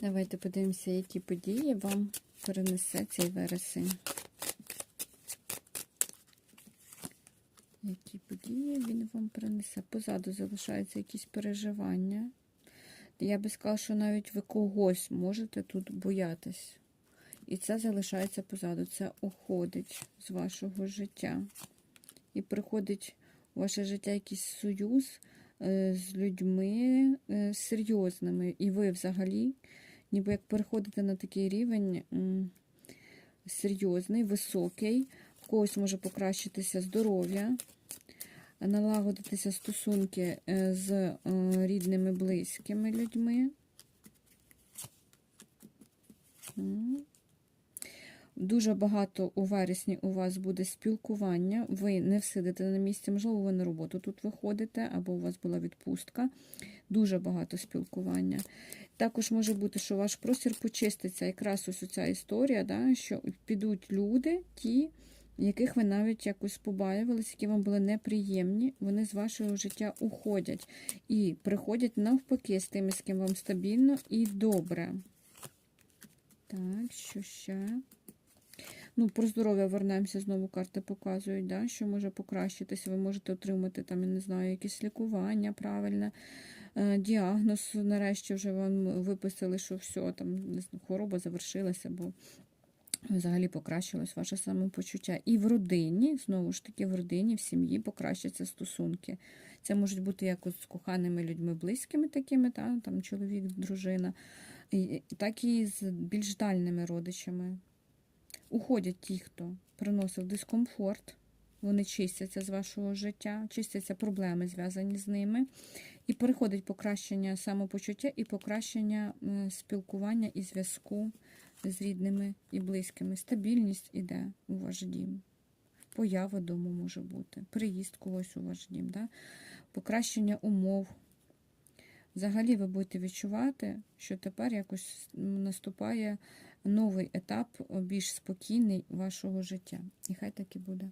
Давайте подивимося, які події вам перенесе цей вересень. Які події він вам принесе? Позаду залишаються якісь переживання. Я би сказала, що навіть ви когось можете тут боятись. І це залишається позаду. Це уходить з вашого життя. І приходить у ваше життя якийсь союз е, з людьми е, серйозними. І ви взагалі, ніби як переходити на такий рівень серйозний, високий, в когось може покращитися здоров'я, налагодитися стосунки е, з е, рідними, близькими людьми. Дуже багато у вересні у вас буде спілкування. Ви не всидите на місці, можливо, ви на роботу тут виходите, або у вас була відпустка. Дуже багато спілкування. Також може бути, що ваш простір почиститься. Якраз ось ця історія, да, що підуть люди, ті, яких ви навіть якось побаювалися, які вам були неприємні, вони з вашого життя уходять і приходять навпаки з тими, з ким вам стабільно і добре. Так, що ще? Ну, про здоров'я вернемося, знову карти показують, да, що може покращитися. Ви можете отримати там, я не знаю, якесь лікування правильне, е, діагноз, нарешті вже вам виписали, що все, там хвороба завершилася, бо взагалі покращилось ваше самопочуття. І в родині, знову ж таки, в родині, в сім'ї покращаться стосунки. Це можуть бути як з коханими людьми, близькими такими, та, там чоловік, дружина, так і з більш дальними родичами. Уходять ті, хто приносив дискомфорт, вони чистяться з вашого життя, чистяться проблеми, зв'язані з ними, і переходить покращення самопочуття і покращення е, спілкування і зв'язку з рідними і близькими. Стабільність іде у ваш дім. Поява дому може бути, приїзд когось у ваш дім, да? покращення умов. Взагалі ви будете відчувати, що тепер якось наступає новий етап, більш спокійний вашого життя. І хай так і буде.